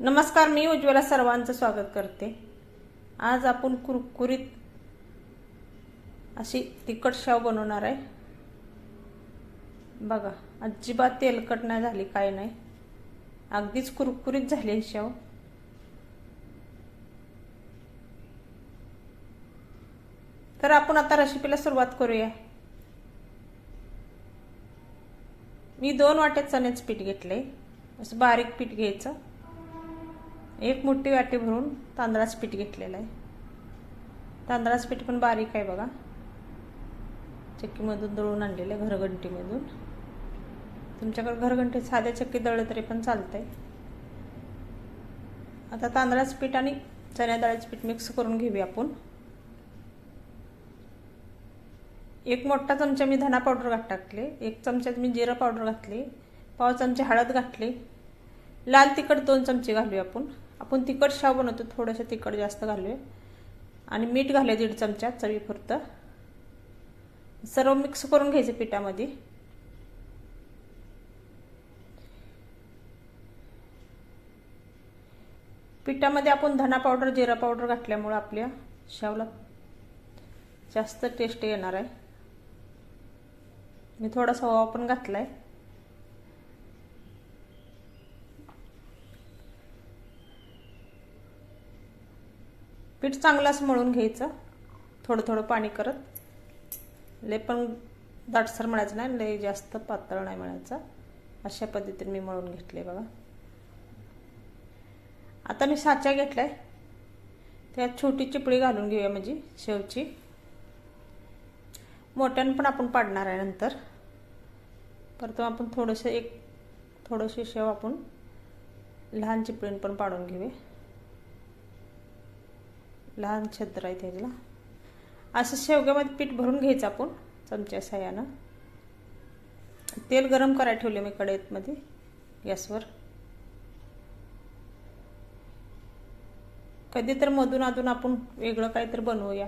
नमस्कार मी उज्ज्वला सर्वांचं स्वागत करते. आज आपण कुरकुरीत अशी तिखट शेव बनवणार आहे. बघा अजिबात तेलकट नाही झाली काय नाही. अगदीच कुरकुरीत झाली ही शेव. तर आपण आता रेसिपीला सुरुवात करूया. मी दोन वाट्या चण्याचं पीठ आहे असं बारीक पीठ घ्यायचं. एक मोठी वाटी भरून तांदळाचं पीठ घेतलेलं आहे. तांदळाचं पीठ पण बारीक आहे बघा. चक्कीमधून दळून आणलेलं आहे घरघंटीमधून. तुमच्याकडे घरघंटी साध्या चक्की दळलं तरी पण चालतंय. आता तांदळाचं पीठ आणि चण्या डाळीचं पीठ मिक्स करून घेऊया आपण. एक मोठा चमचा मी धना पावडर घात टाकले. एक चमच्यात मी जिरा पावडर घातली. पाव चमचे हळद घातली. लाल तिखट दोन चमचे घालूया आपण. आपण तिखट शाव बनवतो थोडंसं तिखट जास्त घालूया. आणि मीठ घालूया दीड चमचा चवीपुरतं. सर्व मिक्स करून घ्यायचं पिठामध्ये. पिठामध्ये आपण धना पावडर जिरा पावडर घातल्यामुळं आपल्या शावला जास्त टेस्ट येणार आहे. मी थोडासा ओवा पण घातला आहे पीठ चांगलाच मळून घ्यायचं. थोडं थोडं पाणी करत. लय पण दाटसर मळायचं नाही लय जास्त पातळ नाही मळायचं अशा पद्धतीने मी मळून घेतले बघा. आता मी साचा घेतलाय त्यात छोटी चिपळी घालून घेऊया म्हणजे शेवची. मोठ्यानं पण आपण पाडणार आहे नंतर. परत आपण थोडंसं एक थोडंसे शेव आपण लहान चिपळीन पण पाडून घेऊया. लहान छत्र आहे त्याला असं शेवग्यामध्ये पीठ भरून घ्यायचं आपण चमच्या साह्यानं. तेल गरम करायला ठेवले मी कढईतमध्ये गॅसवर. कधी तर मधून अधून आपण वेगळं काहीतरी बनवूया.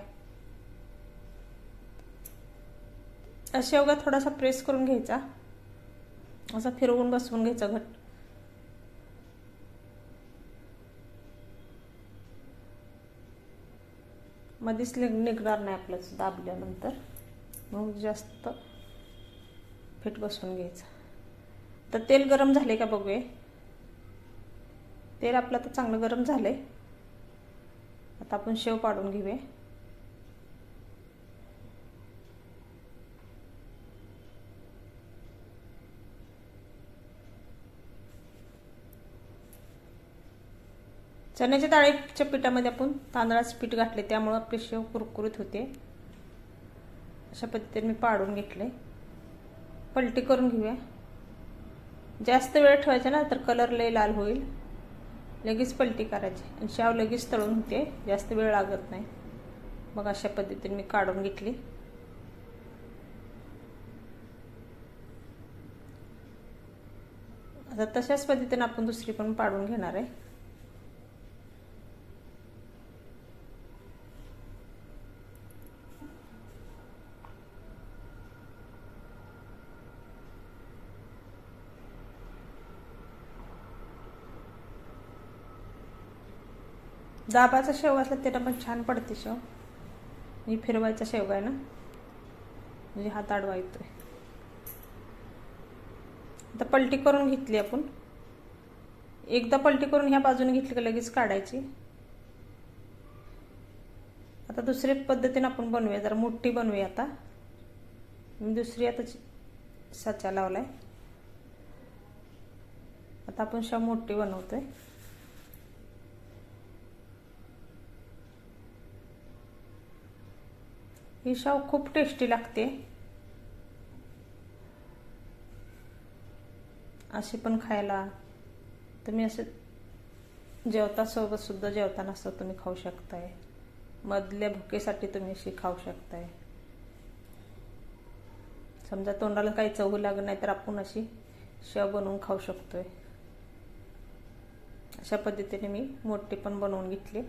शेवगा थोडासा प्रेस करून घ्यायचा. असा फिरवून बसवून घ्यायचा घट मध्येच निघणार नाही आपलं दाबल्यानंतर. मग जास्त फिट बसवून घ्यायचं. तर तेल गरम झाले का बघूया. तेल आपलं तर चांगलं गरम झालं आहे आता आपण शेव पाडून घेऊया. चण्याच्या डाळीच्या पिठामध्ये आपण तांदळाचं पीठ घातले त्यामुळं आपले शेव कुरकुरीत होते. अशा पद्धतीने मी पाडून घेतले पलटी करून घेऊया. जास्त वेळ ठेवायचा ना तर कलर लय लाल होईल. लगेच पलटी करायची. आणि शाव लगेच तळून होते. जास्त वेळ लागत नाही. मग अशा पद्धतीने मी काढून घेतली. आता तशाच पद्धतीने आपण दुसरी पण पाडून घेणार आहे. दाबाचा शेव असला त्याला पण छान पडते शेव. मी फिरवायचा शेवगा आहे ना? म्हणजे हात आडवा येतोय. आता पलटी करून घेतली आपण. एकदा पलटी करून ह्या बाजूने घेतली का लगेच काढायची. आता दुसरी पद्धतीने आपण बनवूया. जरा मोठी बनवूया आता. मी दुसरी आता साचा लावलाय. आता आपण शेव मोठी बनवतोय. ही शाव खूप टेस्टी लागते. अशी पण खायला. तुम्ही असे जेवता सोबत सुद्धा जेवताना असं तुम्ही खाऊ शकताय. मधल्या भुकेसाठी तुम्ही अशी खाऊ शकताय. समजा तोंडाला काही चव लागत नाही तर आपण अशी शेव बनवून खाऊ शकतोय. अशा पद्धतीने मी मोठी पण बनवून घेतली.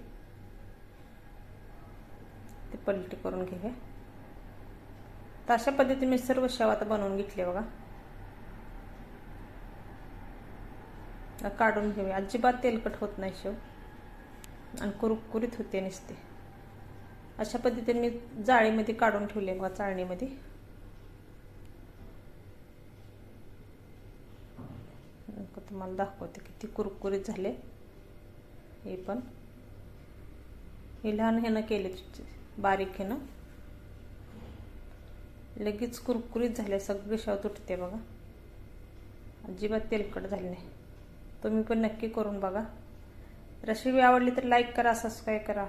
ते पलटी करून घेऊया तर अशा पद्धतीने मी सर्व शेव आता बनवून घेतले बघा. काढून घेऊया. अजिबात तेलकट होत नाही शेव. आणि कुरकुरीत होते नसते. अशा पद्धतीने मी जाळीमध्ये काढून ठेवले बघा चाळणीमध्ये. तुम्हाला दाखवते किती कुरकुरीत झाले. हे पण. हे लहान ह्यानं केले बारीक ह्यानं. लगेच कुरकुरीत झाले सगळे शेव तुटते बघा. अजिबात तेलकट झाले नाही. तुम्ही पण नक्की करून बघा. रेसिपी आवडली तर लाईक करा सबस्क्राईब करा.